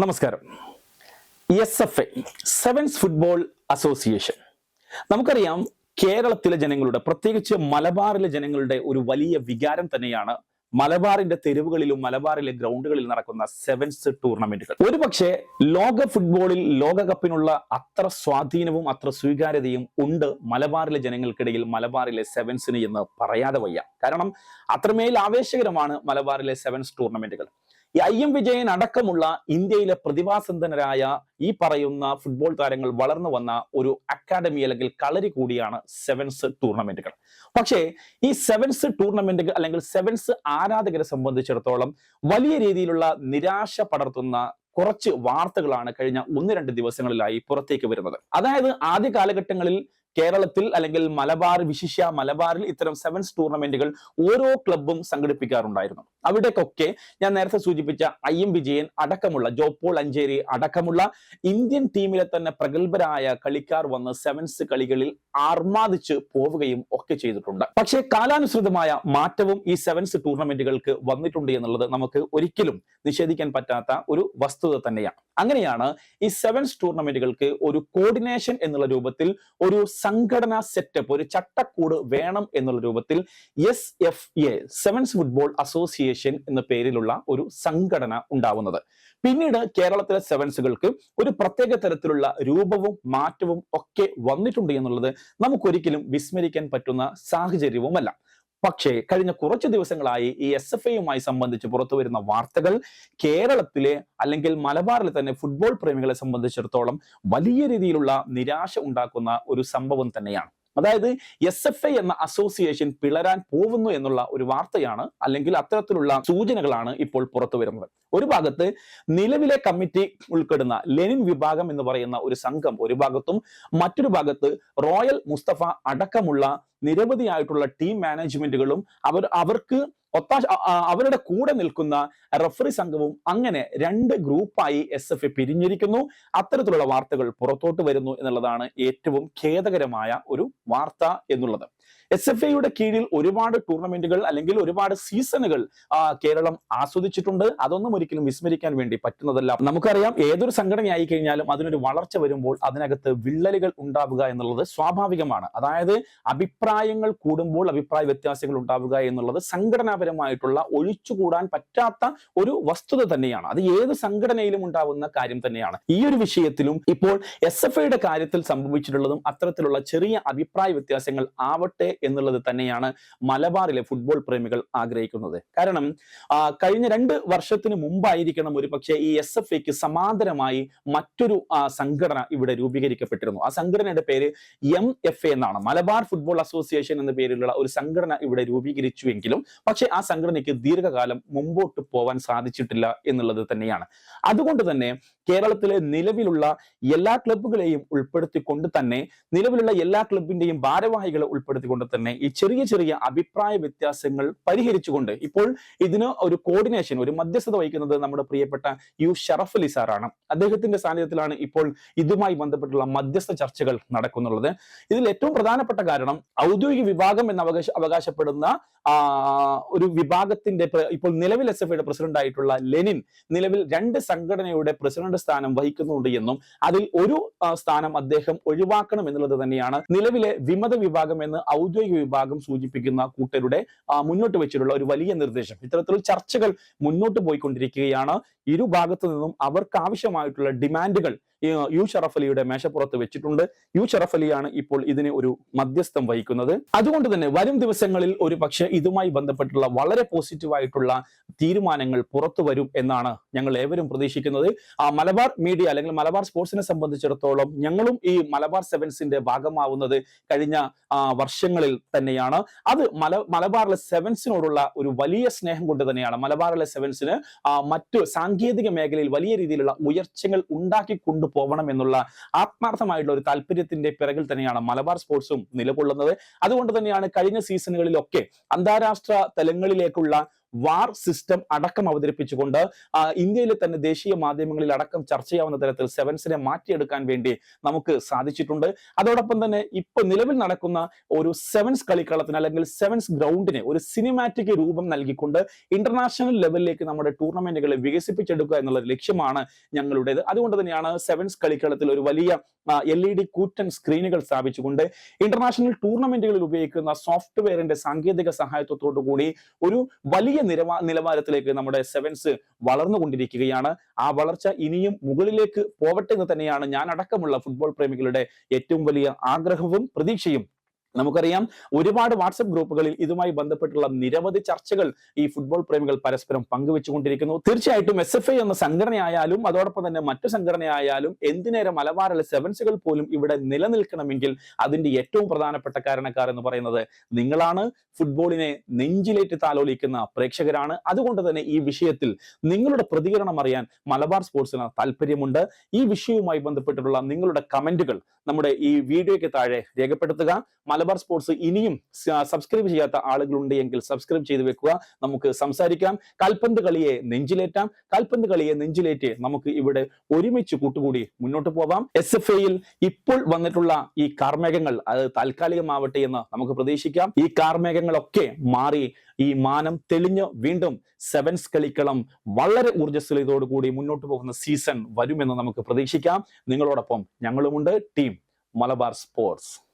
നമസ്കാരം. S F A sevens football association നമുക്കറിയാം കേരളത്തിലെ ജനങ്ങളുടെ പ്രത്യേകിച്ച് മലബാറിലെ ജനങ്ങളുടെ ഒരു വലിയ വികാരം തന്നെയാണ് മലബാറിന്റെ തെരുവുകളിലും മലബാറിലെ ഗ്രൗണ്ടുകളിൽ നടക്കുന്ന സെവൻസ് ടൂർണമെന്റുകൾ ഒരുപക്ഷെ ലോക ഫുട്ബോളിൽ ലോകകപ്പിനുള്ള അത്ര സ്വാധീനവും അത്ര സ്വീകാര്യതയും ഉണ്ട് മലബാറിലെ ജനങ്ങൾക്കിടയിൽ മലബാറിലെ സെവൻസിന് എന്ന് പറയാതെ വയ്യ. കാരണം അത്രമേൽ ആവേശകരമാണ് മലബാറിലെ സെവൻസ് ടൂർണമെന്റുകൾ ഈ ഐ എം വിജയൻ അടക്കമുള്ള ഇന്ത്യയിലെ പ്രതിഭാസന്ധനരായ ഈ പറയുന്ന ഫുട്ബോൾ താരങ്ങൾ വളർന്നു വന്ന ഒരു അക്കാദമി അല്ലെങ്കിൽ കളരി കൂടിയാണ് സെവൻസ് ടൂർണമെന്റുകൾ പക്ഷേ ഈ സെവൻസ് ടൂർണമെന്റുകൾ അല്ലെങ്കിൽ സെവൻസ് ആരാധകരെ സംബന്ധിച്ചിടത്തോളം വലിയ രീതിയിലുള്ള നിരാശ പടർത്തുന്ന കുറച്ച് വാർത്തകളാണ് കഴിഞ്ഞ ഒന്ന് രണ്ട് ദിവസങ്ങളിലായി പുറത്തേക്ക് വരുന്നത്. അതായത് ആദ്യ കാലഘട്ടങ്ങളിൽ കേരളത്തിൽ അല്ലെങ്കിൽ മലബാർ വിശിഷ്യ മലബാറിൽ ഇത്തരം സെവൻസ് ടൂർണമെന്റുകൾ ഓരോ ക്ലബും സംഘടിപ്പിക്കാറുണ്ടായിരുന്നു. അവിടേക്കൊക്കെ ഞാൻ നേരത്തെ സൂചിപ്പിച്ച ഐ എം വിജയൻ അടക്കമുള്ള ജോപ്പോൾ അഞ്ചേരി അടക്കമുള്ള ഇന്ത്യൻ ടീമിലെ തന്നെ പ്രഗത്ഭരായ കളിക്കാർ വന്ന് സെവൻസ് കളികളിൽ ആർമാദിച്ച് പോവുകയും ഒക്കെ ചെയ്തിട്ടുണ്ട്. പക്ഷേ കാലാനുസൃതമായ മാറ്റവും ഈ സെവൻസ് ടൂർണമെന്റുകൾക്ക് വന്നിട്ടുണ്ട് എന്നുള്ളത് നമുക്ക് ഒരിക്കലും നിഷേധിക്കാൻ പറ്റാത്ത ഒരു വസ്തുത തന്നെയാണ്. അങ്ങനെയാണ് ഈ സെവൻസ് ടൂർണമെന്റുകൾക്ക് ഒരു കോർഡിനേഷൻ എന്നുള്ള രൂപത്തിൽ ഒരു സംഘടനാ സെറ്റപ്പ് ഒരു ചട്ടക്കൂട് വേണം എന്നുള്ള രൂപത്തിൽ S F A sevens football association എന്ന പേരിലുള്ള ഒരു സംഘടന ഉണ്ടാവുന്നത്. പിന്നീട് കേരളത്തിലെ സെവൻസുകൾക്ക് ഒരു പ്രത്യേക തരത്തിലുള്ള രൂപവും മാറ്റവും ഒക്കെ വന്നിട്ടുണ്ട് എന്നുള്ളത് നമുക്കൊരിക്കലും വിസ്മരിക്കാൻ പറ്റുന്ന സാഹചര്യവുമല്ല. പക്ഷേ കഴിഞ്ഞ കുറച്ച് ദിവസങ്ങളായി ഈ എസ് എഫ് ഐയുമായി സംബന്ധിച്ച് പുറത്തു വരുന്ന വാർത്തകൾ കേരളത്തിലെ അല്ലെങ്കിൽ മലബാറിലെ തന്നെ ഫുട്ബോൾ പ്രേമികളെ സംബന്ധിച്ചിടത്തോളം വലിയ രീതിയിലുള്ള നിരാശ ഉണ്ടാക്കുന്ന ഒരു സംഭവം തന്നെയാണ്. അതായത് എസ് എഫ് ഐ എന്ന അസോസിയേഷൻ പിളരാൻ പോകുന്നു എന്നുള്ള ഒരു വാർത്തയാണ് അല്ലെങ്കിൽ അത്തരത്തിലുള്ള സൂചനകളാണ് ഇപ്പോൾ പുറത്തു വരുന്നത്. ഒരു ഭാഗത്ത് നിലവിലെ കമ്മിറ്റി ഉൾപ്പെടുന്ന ലെനിൻ വിഭാഗം എന്ന് പറയുന്ന ഒരു സംഘം ഒരു ഭാഗത്തും മറ്റൊരു ഭാഗത്ത് റോയൽ മുസ്തഫ അടക്കമുള്ള നിരവധിയായിട്ടുള്ള ടീം മാനേജ്മെന്റുകളും അവർ അവർക്ക് ഒത്താശ അവരുടെ കൂടെ നിൽക്കുന്ന റഫറി സംഘവും അങ്ങനെ രണ്ട് ഗ്രൂപ്പായി എസ് എഫ് പിരിഞ്ഞിരിക്കുന്നു. അത്തരത്തിലുള്ള വാർത്തകൾ പുറത്തോട്ട് വരുന്നു എന്നുള്ളതാണ് ഏറ്റവും ഖേദകരമായ ഒരു വാർത്ത എന്നുള്ളത്. എസ് എഫ് ഐയുടെ കീഴിൽ ഒരുപാട് ടൂർണമെന്റുകൾ അല്ലെങ്കിൽ ഒരുപാട് സീസണുകൾ കേരളം ആസ്വദിച്ചിട്ടുണ്ട്. അതൊന്നും ഒരിക്കലും വിസ്മരിക്കാൻ വേണ്ടി പറ്റുന്നതല്ല. നമുക്കറിയാം ഏതൊരു സംഘടനയായി കഴിഞ്ഞാലും അതിനൊരു വളർച്ച വരുമ്പോൾ അതിനകത്ത് വിള്ളലുകൾ ഉണ്ടാവുക എന്നുള്ളത് സ്വാഭാവികമാണ്. അതായത് അഭിപ്രായങ്ങൾ കൂടുമ്പോൾ അഭിപ്രായ വ്യത്യാസങ്ങൾ ഉണ്ടാവുക എന്നുള്ളത് സംഘടനാപരമായിട്ടുള്ള ഒഴിച്ചുകൂടാൻ പറ്റാത്ത ഒരു വസ്തുത തന്നെയാണ്. അത് ഏത് സംഘടനയിലും ഉണ്ടാവുന്ന കാര്യം തന്നെയാണ്. ഈ ഒരു വിഷയത്തിലും ഇപ്പോൾ എസ് കാര്യത്തിൽ സംഭവിച്ചിട്ടുള്ളതും അത്തരത്തിലുള്ള ചെറിയ അഭിപ്രായ വ്യത്യാസങ്ങൾ ആവട്ടെ എന്നുള്ളത് തന്നെയാണ് മലബാറിലെ ഫുട്ബോൾ പ്രേമികൾ ആഗ്രഹിക്കുന്നത്. കാരണം കഴിഞ്ഞ രണ്ട് വർഷത്തിന് മുമ്പായിരിക്കണം ഒരു ഈ എസ് എഫ് എക്ക് സമാന്തരമായി മറ്റൊരു സംഘടന ഇവിടെ രൂപീകരിക്കപ്പെട്ടിരുന്നു. ആ സംഘടനയുടെ പേര് എം എഫ് എ എന്നാണ്. മലബാർ ഫുട്ബോൾ അസോസിയേഷൻ എന്ന പേരിലുള്ള ഒരു സംഘടന ഇവിടെ രൂപീകരിച്ചുവെങ്കിലും പക്ഷേ ആ സംഘടനയ്ക്ക് ദീർഘകാലം മുമ്പോട്ട് പോവാൻ സാധിച്ചിട്ടില്ല എന്നുള്ളത് തന്നെയാണ്. അതുകൊണ്ട് തന്നെ കേരളത്തിലെ നിലവിലുള്ള എല്ലാ ക്ലബ്ബുകളെയും ഉൾപ്പെടുത്തിക്കൊണ്ട് തന്നെ നിലവിലുള്ള എല്ലാ ക്ലബിന്റെയും ഭാരവാഹികളെ ഉൾപ്പെടുത്തിക്കൊണ്ട് തന്നെ ഈ ചെറിയ ചെറിയ അഭിപ്രായ വ്യത്യാസങ്ങൾ പരിഹരിച്ചുകൊണ്ട് ഇപ്പോൾ ഇതിന് ഒരു കോർഡിനേഷൻ ഒരു മധ്യസ്ഥത വഹിക്കുന്നത് നമ്മുടെ പ്രിയപ്പെട്ട യു ഷറഫ് അലി സാറാണ്. അദ്ദേഹത്തിന്റെ സാന്നിധ്യത്തിലാണ് ഇപ്പോൾ ഇതുമായി ബന്ധപ്പെട്ടുള്ള മധ്യസ്ഥ ചർച്ചകൾ നടക്കുന്നുള്ളത്. ഇതിൽ ഏറ്റവും പ്രധാനപ്പെട്ട കാരണം ഔദ്യോഗിക വിഭാഗം എന്ന അവകാശ അവകാശപ്പെടുന്ന ഒരു വിഭാഗത്തിന്റെ ഇപ്പോൾ നിലവിൽ എസ് എഫ് ഐയുടെ പ്രസിഡന്റ് ആയിട്ടുള്ള ലെനിൻ നിലവിൽ രണ്ട് സംഘടനയുടെ പ്രസിഡന്റ് സ്ഥാനം വഹിക്കുന്നുണ്ട് എന്നും അതിൽ ഒരു സ്ഥാനം അദ്ദേഹം ഒഴിവാക്കണം എന്നുള്ളത് തന്നെയാണ് നിലവിലെ വിമത വിഭാഗം എന്ന് ഔദ്യോഗിക വിഭാഗം സൂചിപ്പിക്കുന്ന കൂട്ടരുടെ മുന്നോട്ട് വെച്ചിട്ടുള്ള ഒരു വലിയ നിർദ്ദേശം. ഇത്തരത്തിൽ ചർച്ചകൾ മുന്നോട്ട് പോയിക്കൊണ്ടിരിക്കുകയാണ്. ഇരു ഭാഗത്തു നിന്നും അവർക്ക് ആവശ്യമായിട്ടുള്ള ഡിമാൻഡുകൾ യു ഷറഫ് അലിയുടെ മേശപ്പുറത്ത് വെച്ചിട്ടുണ്ട്. യു ഷറഫ് അലിയാണ് ഇപ്പോൾ ഇതിന് ഒരു മധ്യസ്ഥം വഹിക്കുന്നത്. അതുകൊണ്ട് തന്നെ വരും ദിവസങ്ങളിൽ ഒരു പക്ഷേ ഇതുമായി ബന്ധപ്പെട്ടുള്ള വളരെ പോസിറ്റീവായിട്ടുള്ള തീരുമാനങ്ങൾ പുറത്തു വരും എന്നാണ് ഞങ്ങൾ ഏവരും പ്രതീക്ഷിക്കുന്നത്. ആ മലബാർ മീഡിയ അല്ലെങ്കിൽ മലബാർ സ്പോർട്സിനെ സംബന്ധിച്ചിടത്തോളം ഞങ്ങളും ഈ മലബാർ സെവൻസിന്റെ ഭാഗമാവുന്നത് കഴിഞ്ഞ വർഷങ്ങളിൽ തന്നെയാണ്. അത് മല മലബാറിലെ സെവൻസിനോടുള്ള ഒരു വലിയ സ്നേഹം കൊണ്ട് തന്നെയാണ്. മലബാറിലെ സെവൻസിന് മറ്റു സാങ്കേതിക മേഖലയിൽ വലിയ രീതിയിലുള്ള ഉയർച്ചകൾ ഉണ്ടാക്കി കൊണ്ടുപോകണം എന്നുള്ള ആത്മാർത്ഥമായിട്ടുള്ള ഒരു താല്പര്യത്തിന്റെ പിറകിൽ തന്നെയാണ് മലബാർ സ്പോർട്സും നിലകൊള്ളുന്നത്. അതുകൊണ്ട് തന്നെയാണ് കഴിഞ്ഞ സീസണുകളിലൊക്കെ അന്താരാഷ്ട്ര തലങ്ങളിലേക്കുള്ള വാർ സിസ്റ്റം അടക്കം അവതരിപ്പിച്ചുകൊണ്ട് ഇന്ത്യയിലെ തന്നെ ദേശീയ മാധ്യമങ്ങളിൽ അടക്കം ചർച്ചയാവുന്ന തരത്തിൽ സെവൻസിനെ മാറ്റിയെടുക്കാൻ വേണ്ടി നമുക്ക് സാധിച്ചിട്ടുണ്ട്. അതോടൊപ്പം തന്നെ ഇപ്പൊ നിലവിൽ നടക്കുന്ന ഒരു സെവൻസ് കളിക്കളത്തിന് അല്ലെങ്കിൽ സെവൻസ് ഗ്രൗണ്ടിന് ഒരു സിനിമാറ്റിക് രൂപം നൽകിക്കൊണ്ട് ഇന്റർനാഷണൽ ലെവലിലേക്ക് നമ്മുടെ ടൂർണമെന്റുകളെ വികസിപ്പിച്ചെടുക്കുക എന്നുള്ള ലക്ഷ്യമാണ് ഞങ്ങളുടേത്. അതുകൊണ്ട് തന്നെയാണ് സെവൻസ് കളിക്കളത്തിൽ ഒരു വലിയ എൽ ഇ ഡി കൂറ്റൻ സ്ക്രീനുകൾ സ്ഥാപിച്ചുകൊണ്ട് ഇന്റർനാഷണൽ ടൂർണമെന്റുകളിൽ ഉപയോഗിക്കുന്ന സോഫ്റ്റ്വെയറിന്റെ സാങ്കേതിക സഹായത്തോടു കൂടി ഒരു വലിയ നിലവാ നിലവാരത്തിലേക്ക് നമ്മുടെ സെവൻസ് വളർന്നുകൊണ്ടിരിക്കുകയാണ്. ആ വളർച്ച ഇനിയും മുകളിലേക്ക് പോവട്ടെ എന്ന് തന്നെയാണ് ഞാൻ അടക്കമുള്ള ഫുട്ബോൾ പ്രേമികളുടെ ഏറ്റവും വലിയ ആഗ്രഹവും പ്രതീക്ഷയും. നമുക്കറിയാം ഒരുപാട് വാട്സപ്പ് ഗ്രൂപ്പുകളിൽ ഇതുമായി ബന്ധപ്പെട്ടുള്ള നിരവധി ചർച്ചകൾ ഈ ഫുട്ബോൾ പ്രേമികൾ പരസ്പരം പങ്കുവെച്ചുകൊണ്ടിരിക്കുന്നു. തീർച്ചയായിട്ടും എസ് എഫ് ഐ എന്ന സംഘടനയായാലും അതോടൊപ്പം തന്നെ മറ്റു സംഘടനയായാലും എന്തിനേരം മലബാറിലെ സെവൻസുകൾ പോലും ഇവിടെ നിലനിൽക്കണമെങ്കിൽ അതിന്റെ ഏറ്റവും പ്രധാനപ്പെട്ട കാരണക്കാർ എന്ന് പറയുന്നത് നിങ്ങളാണ്. ഫുട്ബോളിനെ നെഞ്ചിലേറ്റ് താലോലിക്കുന്ന പ്രേക്ഷകരാണ്. അതുകൊണ്ട് തന്നെ ഈ വിഷയത്തിൽ നിങ്ങളുടെ പ്രതികരണം അറിയാൻ മലബാർ സ്പോർട്സിന് താല്പര്യമുണ്ട് ഈ വിഷയവുമായി ബന്ധപ്പെട്ടിട്ടുള്ള നിങ്ങളുടെ കമന്റുകൾ നമ്മുടെ ഈ വീഡിയോയ്ക്ക് താഴെ രേഖപ്പെടുത്തുക. മലബാർ സ്പോർട്സ് ഇനിയും സബ്സ്ക്രൈബ് ചെയ്യാത്ത ആളുകളുണ്ട് എങ്കിൽ സബ്സ്ക്രൈബ് ചെയ്ത് വെക്കുക. നമുക്ക് സംസാരിക്കാം. കാൽപന്ത് കളിയെ നെഞ്ചിലേറ്റാം. കാൽപന്ത് കളിയെ നെഞ്ചിലേറ്റ് നമുക്ക് ഇവിടെ ഒരുമിച്ച് കൂട്ടുകൂടി മുന്നോട്ട് പോവാം. എസ് എഫ് ഐയിൽ ഇപ്പോൾ വന്നിട്ടുള്ള ഈ കാർമേഘങ്ങൾ അത് താൽക്കാലികമാവട്ടെ എന്ന് നമുക്ക് പ്രതീക്ഷിക്കാം. ഈ കാർമേഘങ്ങളൊക്കെ മാറി ഈ മാനം തെളിഞ്ഞ് വീണ്ടും സെവൻസ് കളിക്കളം വളരെ ഊർജസ്വലതയോടുകൂടി മുന്നോട്ട് പോകുന്ന സീസൺ വരുമെന്ന് നമുക്ക് പ്രതീക്ഷിക്കാം. നിങ്ങളോടൊപ്പം ഞങ്ങളുമുണ്ട്. Team Malabar sports.